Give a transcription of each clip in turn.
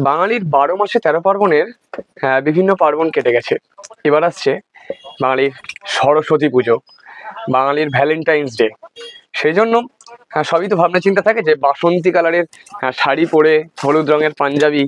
বাঙালির বারো মাসে তেরো পার্বণের আহ, বিভিন্ন পার্বণ কেটে গেছে। এবার আসছে বাঙালির সরস্বতী পুজো বাঙালির ভ্যালেন্টাইন্স ডে। সেই জন্য সবই তো ভাবনা চিন্তা থাকে যে বাসন্তী কালারের আহ, শাড়ি পরে হলুদ রঙের পাঞ্জাবি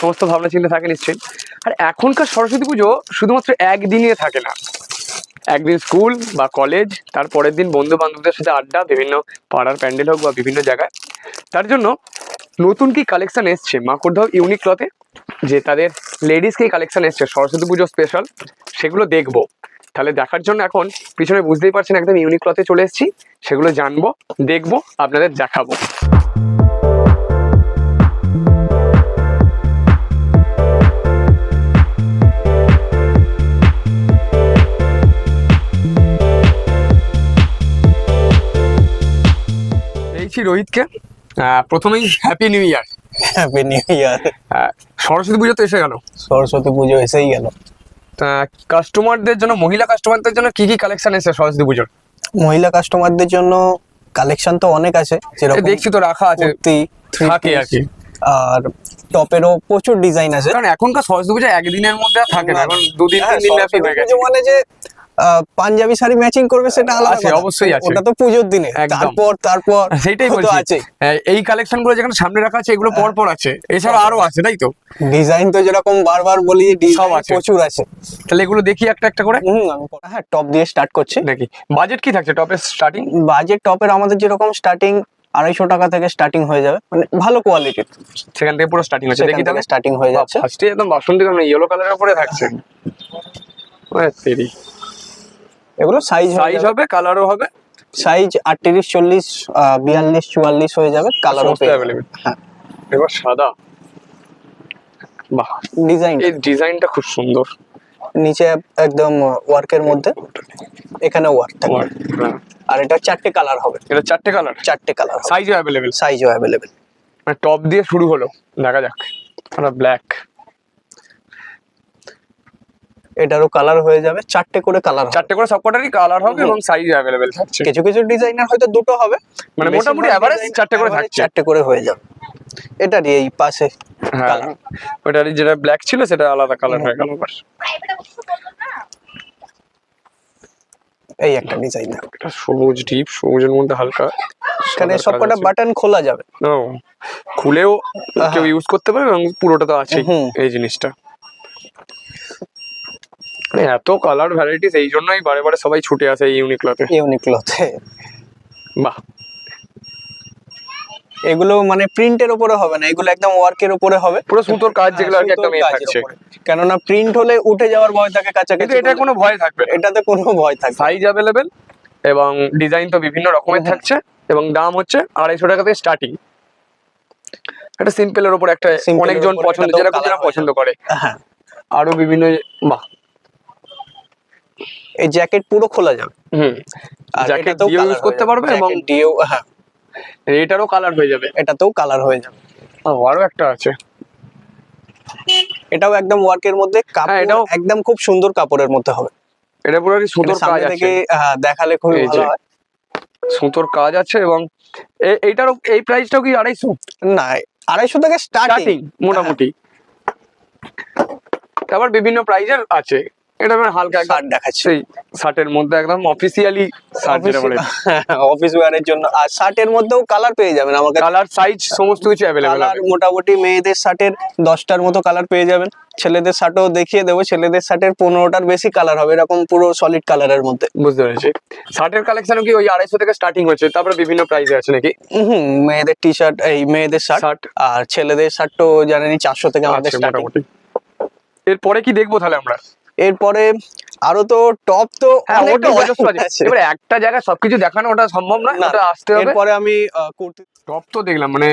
সমস্ত ভাবনা চিন্তা থাকে নিশ্চয়ই। আর এখনকার সরস্বতী পুজো শুধুমাত্র একদিনে থাকে না। একদিন স্কুল বা কলেজ তার পরের দিন বন্ধু বান্ধবদের সাথে আড্ডা বিভিন্ন পাড়ার প্যান্ডেল হোক বা বিভিন্ন জায়গায়। তার জন্য নতুন কি কালেকশন এসছে? মাকুড়ধাও ইউনিক ক্লথে যে তাদের লেডিস কি কালেকশন এসছে? সরস্বতী পুজো স্পেশাল সেগুলো দেখব। তাহলে দেখার জন্য এখন পিছনে বুঝতেই পারছেন একদম ইউনিক ক্লথে চলে এসেছি, সেগুলো জানব, দেখব, আপনাদের দেখাবো। রোহিতকে। প্রথমেই happy new year happy new year Saraswati Puja তো এসে গেল। সরস্বতী পুজো এসেই গেল। তা কাস্টমারদের জন্য মহিলা কাস্টমারদের জন্য কি কি কালেকশন এসে সরস্বতী পুজোর? মহিলা কাস্টমারদের জন্য কালেকশন তো অনেক আছে যেরকম দেখছি তো রাখা আছে। থাকে আর কি। আর টপেরও প্রচুর ডিজাইন আছে। কারণ এখনকার সরস্বতী পুজো একদিনের মধ্যে থাকে না এখন দুদিন হ্যাঁ, তিন দিন ব্যাপী হয়ে গেছে। মানে যে পাঞ্জাবি শাড়ি ম্যাচিং করবে সেটা আলাদা আছে, অবশ্যই আছে। ওটা তো পুজোর দিনে। তারপর তারপর সেইটাই তো বলছি। আছে হ্যাঁ, এই কালেকশনগুলো যেখানে সামনে রাখা আছে এগুলো পর পর আছে। এছাড়া আরও আছে তাই তো? ডিজাইন তো যেরকম বারবার বলি সব আছে। প্রচুর আছে। তাহলে এগুলো দেখি একটা একটা করে? হ্যাঁ টপ দিয়ে স্টার্ট করছি। দেখি। বাজেট কি থাকছে টপের স্টার্টিং বাজেট টপের আমাদের যেরকম স্টার্টিং আড়াইশো টাকা থেকে স্টার্টিং হয়ে যাবে। মানে ভালো কোয়ালিটির সেখান থেকে পুরো স্টার্টিং হচ্ছে। দেখি তাহলে। স্টার্টিং হয়ে যাচ্ছে। ফার্স্টে একদম বাসন্তী কালার ইয়েলো কালারের উপরে থাকছে। তেরি। এগুলো সাইজ সাইজ হবে কালারও হবে। সাইজ আটত্রিশ চল্লিশ বিয়াল্লিশ চুয়াল্লিশ হয়ে যাবে কালারও। হ্যাঁ। এবার সাদা। বাহ। ডিজাইন এই ডিজাইনটা খুব সুন্দর। নিচে একদম ওয়ার্কের মধ্যে। এখানে ওয়ার্ক থাকবে। আর এটা চারটে কালার হবে। এটা চারটে কালার চারটে কালার সাইজও অ্যাভেলেবেল সাইজও অ্যাভেলেবেল মানে টপ দিয়ে শুরু হলো। দেখা যাক। ব্ল্যাক এটারও কালার হয়ে যাবে চারটে করে কালার চারটে করে সবকটারই কালার হবে এবং সাইজ অ্যাভেলেবেল থাকছে। কিছু কিছু ডিজাইনার হয়তো দুটো হবে। মানে মোটামুটি design চারটে করে থাকছে। চারটে করে হয়ে যাবে। এটারই এই পাশে হ্যাঁ। ওটারই যেটা ব্ল্যাক ছিল সেটা আলাদা কালার হয়ে গেল এবার এই একটা ডিজাইন এটা সবুজ ডিপ সবুজের মধ্যে হালকা এখানে সবকটা বাটন খোলা যাবে। ও, খুলেও কেউ ইউজ করতে পারে এবং পুরোটা তো আছে। এই জিনিসটা। মানে এত কালার ভ্যারাইটিস এই জন্যই বারে বারে সবাই ছুটে আসে এই ইউনিক্লোতে ইউনিক্লোতে বাহ। এগুলো মানে প্রিন্টের উপরে হবে না এগুলো একদম ওয়ার্কের উপরে হবে। পুরো সুতোর কাজ হ্যাঁ, যেগুলো আর একদম থাকছে। কেননা প্রিন্ট হলে উঠে যাওয়ার ভয় থাকে কিন্তু কাছাকাছি এটা কোনো ভয় থাকবে এটাতে কোনো ভয় থাকে না। সাইজ অ্যাভেলেবেল এবং ডিজাইন তো বিভিন্ন রকমের থাকছে এবং দাম হচ্ছে আড়াইশো টাকা থেকে স্টার্টিং একটা সিম্পলের উপর একটা অনেকজন পছন্দ যেরকম যারা হয়ে পছন্দ করে। হ্যাঁ। আরও বিভিন্ন বাহ। এই জ্যাকেট পুরো খোলা যাবে। হুম। আর জ্যাকেট colour ইউজ করতে পারবে এবং দিয়েও হ্যাঁ। এটারও কালার হয়ে যাবে। এটাতেও কালার হয়ে যাবে। আরও একটা আছে। এটাও একদম ওয়ার্কের মধ্যে কাপড় হ্যাঁ, এটাও- একদম খুব সুন্দর কাপড়ের মধ্যে হবে। এটা পুরো কি সামনে কাজ আছে। হ্যাঁ, দেখালে খুবই ভালো হয়। সুতোর কাজ আছে এবং এইটারও এই প্রাইসটাও কি আড়াইশো? না আড়াইশো থেকে স্টার্টিং স্টার্টিং মোটামুটি। তারপর বিভিন্ন প্রাইজের আছে। এটা মানে হালকা শার্ট দেখাচ্ছে। শার্টের মধ্যে একদম অফিসিয়ালি শার্ট যেটা বলে। অফিস ওয়ারের জন্য। আর শার্টের মধ্যেও কালার পেয়ে যাবেন আমার কাছে কালার সাইজ সমস্ত কিছু অ্যাভেলেবেল কালার মোটামুটি মেয়েদের শার্টের দশটার মতো কালার পেয়ে যাবেন। ছেলেদের শার্টও দেখিয়ে দেবো। ছেলেদের শার্টের পনেরোটার বেশি কালার হবে। এরকম পুরো সলিড কালারের মধ্যে। বুঝতে পেরেছি। শার্টের কালেকশনও কি ওই আড়াইশো থেকে স্টার্টিং হচ্ছে? তারপরে বিভিন্ন প্রাইসে আছে নাকি? হুম মেয়েদের টি শার্ট এই মেয়েদের শার্ট আর ছেলেদের শার্ট শার্টও জানেনি চারশো থেকে আমাদের স্টার্টিং মোটামুটি। এরপরে কি দেখব তাহলে আমরা? এরপরে আরও তো টপ তো হ্যাঁ অনেকটা ওটা অজস্র আছে। আছে। এবারে একটা জায়গায় সবকিছু দেখানো ওটা সম্ভব না, ওটা আসতে হবে। এরপরে আমি কুর্তি টপ তো দেখলাম মানে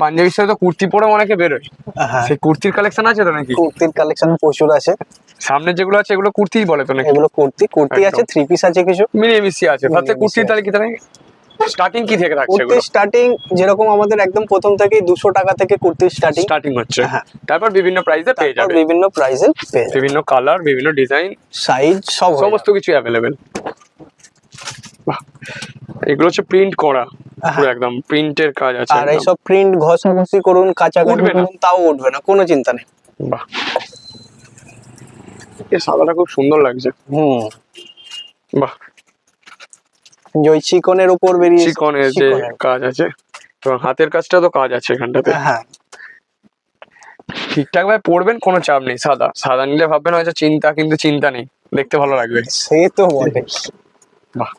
পাঞ্জাবির সাথে তো কুর্তি পরে অনেকে বেরোয়। হ্যাঁ। সেই কুর্তির কালেকশন আছে তো নাকি? কুর্তির কালেকশন প্রচুর আছে। সামনে যেগুলো আছে এগুলো কুর্তিই বলে তো নাকি? এগুলো কুর্তি কুর্তি আছে থ্রি পিস আছে কিছু। মিলিয়ে মিশিয়ে আছে। মিলিয়ে কুর্তির তাহলে কি তাহলে? স্টার্টিং কি থেকে থাকছে কুর্তি স্টার্টিং যেরকম আমাদের একদম প্রথম থেকেই দুশো টাকা থেকে কুর্তির স্টার্টিং স্টার্টিং হচ্ছে। হ্যাঁ। তারপর বিভিন্ন প্রাইসে পেয়ে যাবে। বিভিন্ন প্রাইসে পেয়ে যাবে। বিভিন্ন কালার বিভিন্ন ডিজাইন সাইজ সব সমস্ত কিছু অ্যাভেলেবেল এগুলো হচ্ছে প্রিন্ট করা। পুরো একদম প্রিন্টের কাজ আছে আর একদম। এইসব প্রিন্ট ঘষাঘষি করুন তাও উঠবে না কোনো চিন্তা নেই। বাহ। এই সাদাটা খুব সুন্দর লাগছে। হুম। বাহ। যে ওই চিকনের উপর বেরিয়ে চিকনের যে কাজ আছে। এবং হাতের কাজটা তো কাজ আছে এখানটাতে। হ্যাঁ। ঠিকঠাক ভাবে পড়বেন কোনো চাপ নেই সাদা। সাদা নিলে ভাববেন হয়তো চিন্তা কিন্তু চিন্তা নেই। দেখতে ভালো লাগবে। সে তো বটে বাহ।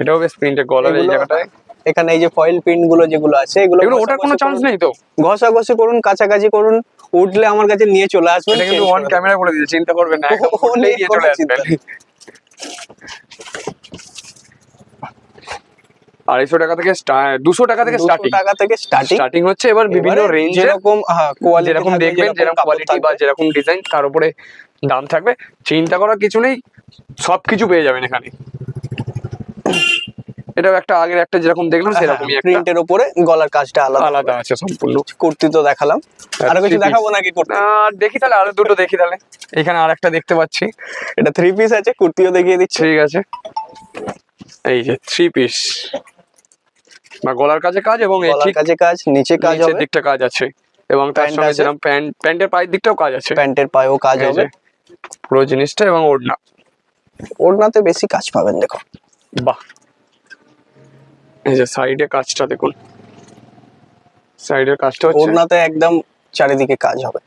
এটাও বেশ প্রিন্টের গলার এই জায়গাটায়। এখানে এই যে ফয়েল প্রিন্টগুলো যেগুলো আছে এগুলো এগুলো ওটার কোনো চান্স নেই তো? ঘষাঘষি করুন কাছাকাছি করুন উঠলে আমার কাছে নিয়ে চলে আসবেন এটা কিন্তু অন ক্যামেরা করে দিয়েছে চিন্তা করবেন না একদম ও, নিয়ে চলে আসবেন। আড়াইশো টাকা থেকে দুশো টাকা থেকে স্টার্টিং টাকা থেকে স্টার্টিং হচ্ছে এবার বিভিন্ন রেঞ্জে যেরকম কোয়ালিটি যেরকম দেখবেন যেরকম কোয়ালিটি বা যেরকম ডিজাইন তার উপরে দাম থাকবে। চিন্তা করার কিছু নেই সব কিছু পেয়ে যাবেন এখানে। এটাও একটা আগের একটা যেরকম দেখলাম সেরকমই একটা। প্রিন্টের উপরে গলার কাজটা আলাদা আলাদা আছে সম্পূর্ণ। কুর্তি তো দেখালাম। আরও কিছু দেখাবো নাকি কুর্তি? আর দেখি তাহলে আরও দুটো দেখি তাহলে। এখানে আর একটা দেখতে পাচ্ছি। এটা থ্রি পিস আছে কুর্তিও দেখিয়ে দিচ্ছি। ঠিক আছে। এই যে থ্রি পিস বা গলার কাজে কাজ এবং এই ঠিক কাছে কাজ নিচে কাজ হবে। দিকটা কাজ আছে এবং তার সঙ্গে যেরকম প্যান্ট প্যান্টের পায়ের দিকটাও কাজ আছে। প্যান্টের পায়েও কাজ হবে। পুরো জিনিসটা এবং ওড়না। ওড়নাতে বেশি কাজ পাবেন দেখো বাহ। এই যে সাইডে কাজটা দেখুন। সাইডের কাজটা হচ্ছে ওড়নাতে একদম চারিদিকে কাজ হবে।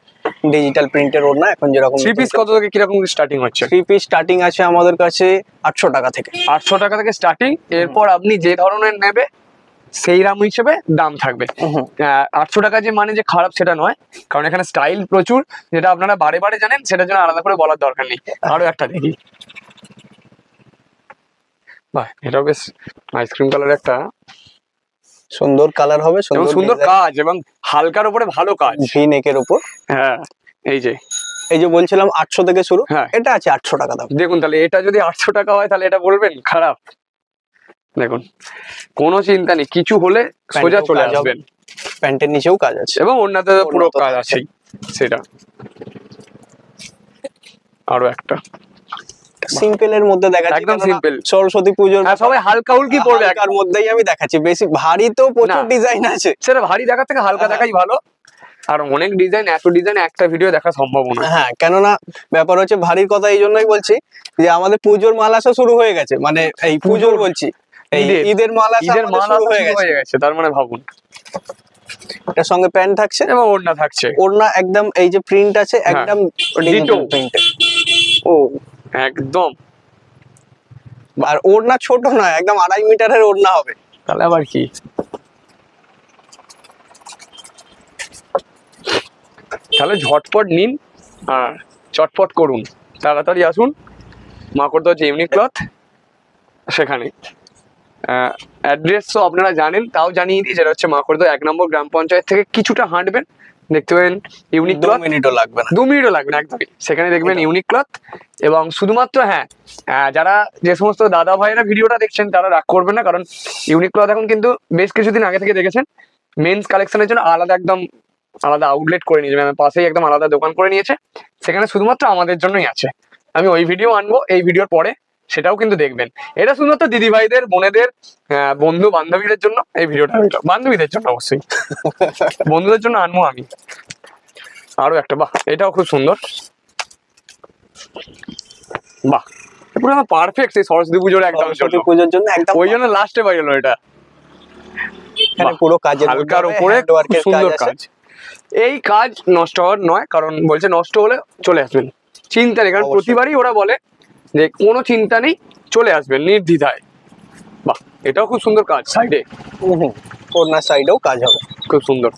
ডিজিটাল প্রিন্টের ওড়না এখন যেরকম থ্রি পিস কত থেকে কীরকম স্টার্টিং হচ্ছে? থ্রি পিস স্টার্টিং আছে আমাদের কাছে আটশো টাকা থেকে। আটশো টাকা থেকে স্টার্টিং। এরপর আপনি যে ধরনের নেবে সেই রাম হিসেবে দাম থাকবে। আটশো টাকা যে মানে যে খারাপ সেটা নয় কারণ এখানে স্টাইল প্রচুর যেটা আপনারা বারে বারে জানেন সেটার জন্য আলাদা করে বলার দরকার নেই। আরও একটা দেখি। বাহ এটাও বেশ আইসক্রিম কালার একটা। সুন্দর কালার হবে এবং সুন্দর কাজ এবং হালকার উপরে ভালো কাজ। ভি নেকের উপর। হ্যাঁ এই যে। এই যে বলছিলাম আটশো থেকে শুরু হ্যাঁ। এটা আছে আটশো টাকা দাম। দেখুন তাহলে এটা যদি আটশো টাকা হয় তাহলে এটা বলবেন? খারাপ। দেখুন কোনো চিন্তা নেই কিছু হলে সোজা চলে আসবেন। প্যান্টের নিচেও কাজ আছে। এবং অন্যতে পুরো কাজ। আছেই সেটা। আরও একটা। সিম্পল এর মধ্যে দেখাচ্ছি একদম simple। সরস্বতী পুজোর হ্যাঁ সবাই হালকা হুলকি পড়বে। মধ্যেই আমি দেখাচ্ছি। বেশি ভারী তো প্রচুর ডিজাইন আছে। সেটা ভারী থেকে হালকা হ্যাঁ। দেখাই ভালো। আর অনেক ডিজাইন এত ডিজাইন একটা ভিডিও দেখা সম্ভব না হ্যাঁ কেননা ব্যাপার হচ্ছে ভারীর কথা এই জন্যই বলছি যে আমাদের পুজোর মাল আসা শুরু হয়ে গেছে। মানে এই পুজোর বলছি। ঈদের- মাল ঈদের আমাদের মাল হয়ে গেছে। তার মানে ভাবুন। এটার সঙ্গে প্যান্ট থাকছে? এবং ওড়না থাকছে। ওড়না একদম এই যে প্রিন্ট আছে হ্যাঁ, একদম। প্রিন্ট ও একদম। আর ওড়না ছোট নয় একদম আড়াই মিটারের ওড়না হবে। তাহলে আবার কি? তাহলে ঝটপট নিন আর চটপট করুন। তাড়াতাড়ি আসুন মাকড়দহ যে ইউনিক ক্লথ সেখানে অ্যাড্রেস তো আপনারা জানেন তাও জানিয়ে দিই যেটা হচ্ছে মাকড়দহ এক নম্বর গ্রাম পঞ্চায়েত থেকে কিছুটা হাঁটবেন। দেখতে পাবেন ইউনিক ক্লথ মিনিটও লাগবে না। দু মিনিটও লাগবে না একদমই। সেখানে দেখবেন ইউনিক ক্লথ এবং শুধুমাত্র হ্যাঁ যারা যে সমস্ত দাদা ভাইয়েরা ভিডিওটা দেখছেন তারা রাগ করবেন না কারণ ইউনিক ক্লথ এখন কিন্তু বেশ কিছুদিন আগে থেকে দেখেছেন। মেন্স কালেকশনের জন্য আলাদা একদম আলাদা আউটলেট করে নিয়েছে মানে পাশেই একদম আলাদা দোকান করে নিয়েছে। সেখানে শুধুমাত্র আমাদের জন্যই আছে। আমি ওই ভিডিও আনব এই ভিডিওর পরে সেটাও কিন্তু দেখবেন। এটা শুধুমাত্র দিদি ভাইদের বোনেদের বন্ধু বান্ধবীদের জন্য এই ভিডিওটা হইল। বান্ধবীদের জন্য অবশ্যই। বন্ধুদের জন্য আনব আমি। আরও একটা বাহ এটাও খুব সুন্দর। বাহ পুরো পারফেক্ট সরস্বতী পুজোর একদম পুজোর জন্য একদম ওই জন্য লাস্টে বাইরেলো এটা। পুরো হালকার উপরে খুব work এর সুন্দর কাজ। এই কাজ নষ্ট হওয়ার নয় কারণ বলছে নষ্ট হলে চলে আসবেন। চিন্তা নেই কারণ প্রতিবারই ওরা বলে যে কোনো চিন্তা নেই চলে আসবেন নির্দ্বিধায়। বাহ এটাও খুব সুন্দর কাজ। সাইডে। ওড়নার সাইডেও কাজ হবে। খুব সুন্দর।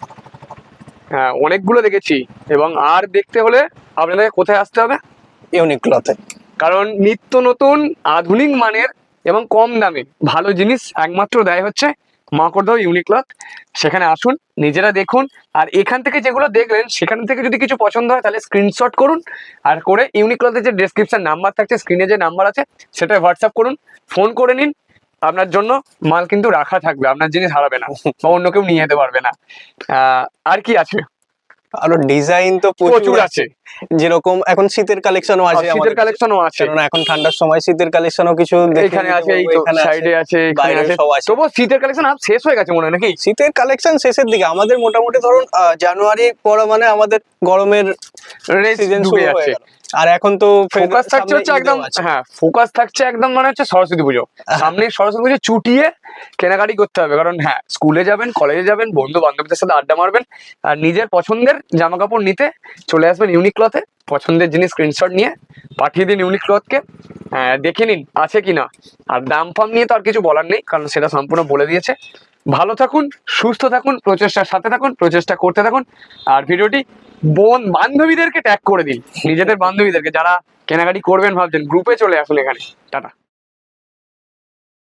হ্যাঁ অনেকগুলো দেখেছি। এবং আর দেখতে হলে আপনাদের কোথায় আসতে হবে? ইউনিক ক্লথে কারণ নিত্য নতুন আধুনিক মানের এবং কম দামে ভালো জিনিস একমাত্র দেয় হচ্ছে মাকড়দহ ইউনিক্লথ সেখানে আসুন, নিজেরা দেখুন। আর এখান থেকে যেগুলো দেখলেন, সেখান থেকে যদি কিছু পছন্দ হয়, তাহলে স্ক্রিনশট করুন। আর করে ইউনিক্লথের যে ডেসক্রিপশন নাম্বার থাকছে স্ক্রিনে যে নাম্বার আছে, সেটা হোয়াটসঅ্যাপ করুন। ফোন করে নিন। আপনার জন্য মাল কিন্তু রাখা থাকবে, আপনার জিনিস হারাবে না, বা অন্য কেউ নিয়ে যেতে পারবে না। আর কি আছে? আরও ডিজাইন তো প্রচুর আছে। যেরকম এখন শীতের কালেকশনও আছে শীতের। কালেকশনও আছে। কারণ এখন ঠান্ডার সময় শীতের কালেকশনও কিছু এখানে আছে এই তো সাইডে আছে এখানে আছে। শীতের কালেকশন আর শেষ হয়ে গেছে মনে হয় নাকি? শীতের কালেকশন শেষের দিকে। আমাদের মোটামুটি ধরুন জানুয়ারি পর মানে আমাদের গরমের সিজন শুরু হয়ে গেল। আর এখন তো ফোকাস থাকছে হচ্ছে একদম হ্যাঁ ফোকাস থাকছে একদম মানে হচ্ছে সরস্বতী পুজো। সামনে সরস্বতী পুজো চুটিয়ে কেনাকাটি করতে হবে কারণ হ্যাঁ স্কুলে যাবেন কলেজে যাবেন বন্ধু বান্ধবদের সাথে আড্ডা মারবেন আর নিজের পছন্দের জামা কাপড় নিতে চলে আসবেন ইউনিক ক্লথে পছন্দের জিনিস স্ক্রিনশট নিয়ে পাঠিয়ে দিন ইউনিক ক্লথকে দেখে নিন আছে কিনা। আর দাম ফাম নিয়ে তো আর কিছু বলার নেই কারণ সেটা সম্পূর্ণ বলে দিয়েছে। ভালো থাকুন, সুস্থ থাকুন, প্রচেষ্টার সাথে থাকুন, প্রচেষ্টা করতে থাকুন। আর ভিডিওটি বোন বান্ধবীদেরকে ট্যাগ করে দিন, নিজেদের বান্ধবীদেরকে, যারা কেনাকাটি করবেন ভাবছেন গ্রুপে চলে আসুন এখানে। টাটা।